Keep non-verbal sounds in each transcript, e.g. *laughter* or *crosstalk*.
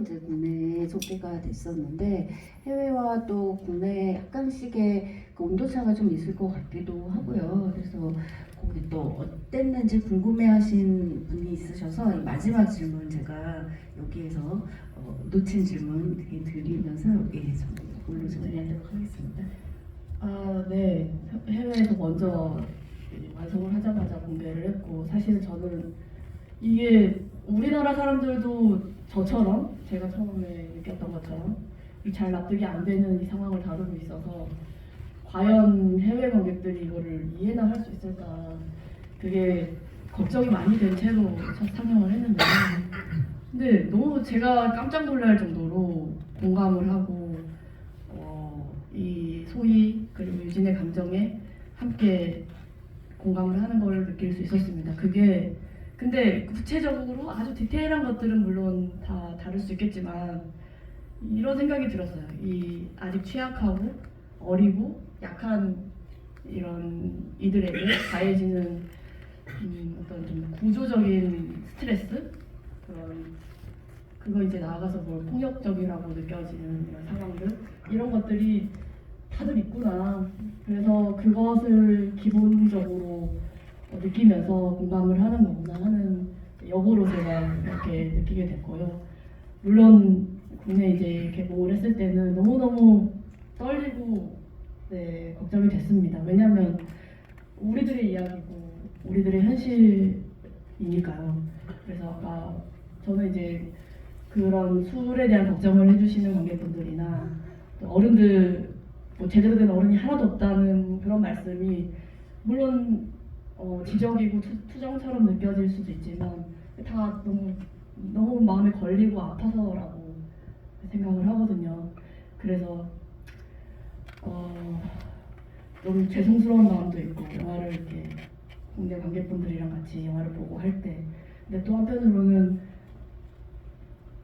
이제 국내에 소개가 됐었는데 해외와 또 국내 약간씩의 그 온도차가 좀 있을 것 같기도 하고요. 그래서 거기 또 어땠는지 궁금해하신 분이 있으셔서 이 마지막 질문 제가 여기에서 어, 놓친 질문 드리면서 좀 올로 정리하도록 하겠습니다. 아, 네. 해외에서 먼저 완성을 하자마자 공개를 했고 사실 저는 이게 우리나라 사람들도 저처럼 제가 처음에 느꼈던 것처럼 잘 납득이 안 되는 이 상황을 다루고 있어서 과연 해외 관객들이 이거를 이해나 할 수 있을까 그게 걱정이 많이 된 채로 첫 상영을 했는데 근데 너무 제가 깜짝 놀랄 정도로 공감을 하고 어, 이 소희 그리고 유진의 감정에 함께 공감을 하는 걸 느낄 수 있었습니다. 그게 근데 구체적으로 아주 디테일한 것들은 물론 다 다를 수 있겠지만 이런 생각이 들었어요. 이 아직 취약하고 어리고 약한 이런 이들에게 가해지는 음, 어떤 좀 구조적인 스트레스 그런 그거 이제 나아가서 뭘 폭력적이라고 느껴지는 이런 상황들 이런 것들이 다들 있구나. 그래서 그것을 기본적으로 느끼면서 공감을 하는 거구나 하는 역으로 제가 이렇게 느끼게 됐고요. 물론 국내 이제 개봉을 했을 때는 너무너무 떨리고 네, 걱정이 됐습니다. 왜냐하면 우리들의 이야기고 우리들의 현실이니까요. 그래서 아까 저는 이제 그런 술에 대한 걱정을 해주시는 관객분들이나 또 어른들 뭐 제대로 된 어른이 하나도 없다는 그런 말씀이 물론 어, 지적이고 투, 투정처럼 느껴질 수도 있지만 다 너무 너무 마음에 걸리고 아파서라고 생각을 하거든요. 그래서 어, 좀 죄송스러운 마음도 있고 영화를 이렇게 국내 관객분들이랑 같이 영화를 보고 할 때 근데 또 한편으로는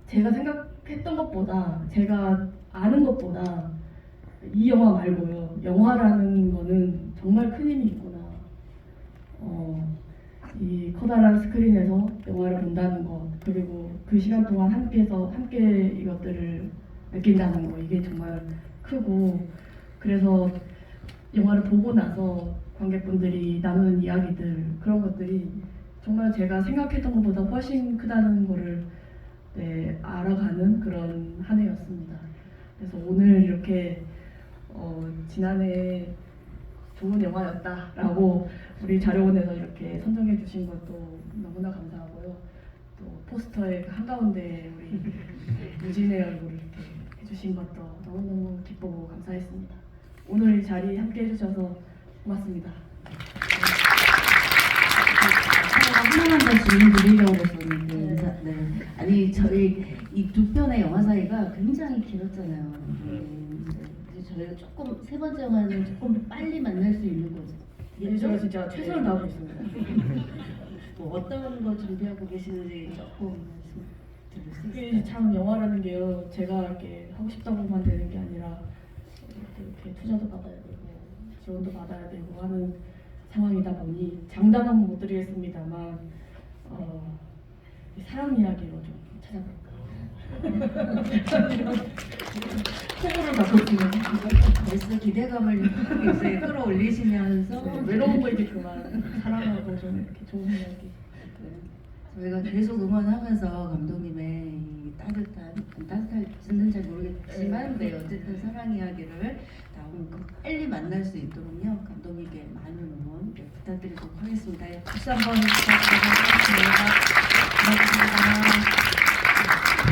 제가 생각했던 것보다 제가 아는 것보다 이 영화 말고요 영화라는 거는 정말 큰 힘이 이 커다란 스크린에서 영화를 본다는 것 그리고 그 시간 동안 함께해서 함께 이것들을 느낀다는 거 이게 정말 크고 그래서 영화를 보고 나서 관객분들이 나누는 이야기들 그런 것들이 정말 제가 생각했던 것보다 훨씬 크다는 거를 네, 알아가는 그런 한 해였습니다. 그래서 오늘 이렇게 어, 지난해 좋은 영화였다라고 우리 자료원에서 이렇게 선정해 주신 것도 너무나 감사하고요. 또 포스터의 그 한가운데 우리 *laughs* 유진의 얼굴을 이렇게 해주신 것도 너무너무 기쁘고 감사했습니다. 오늘 이 자리 함께 해주셔서 고맙습니다. 하나만 더 질문 드리려고 했었는데 인사- 네. 아니 저희 이 두 편의 영화 사이가 굉장히 길었잖아요. 음, 네. 저희가 조금 세 번째 영화는 조금 빨리 만날 수 있는 거죠. 네, 제가 진짜 최선을 다하고 있습니다. *laughs* 뭐 어떤 거 준비하고 계시는지 조금 말씀 드릴 수 이게 있을까요? 참 영화라는 게요. 제가 이렇게 하고 싶다고만 되는 게 아니라 이렇게, 이렇게 투자도 받아야 되고 지원도 받아야 되고 하는 상황이다 보니 장담은 못 드리겠습니다만 어, 이 사랑 이야기로 좀 찾아볼까. 갖고 있으면 벌써 기대감을 굉장히 끌어올리시면서 네, 외로운 거 이제 그만 사랑하고 좀 이렇게 좋은 이야기. 네. 저희가 계속 응원하면서 감독님의 이 따뜻한 따뜻할지는 잘 모르겠지만 네 어쨌든 사랑 이야기를 다음 그 빨리 만날 수 있도록요 감독님께 많은 응원 네, 부탁드리도록 하겠습니다. 박수 한번 부탁드립니다.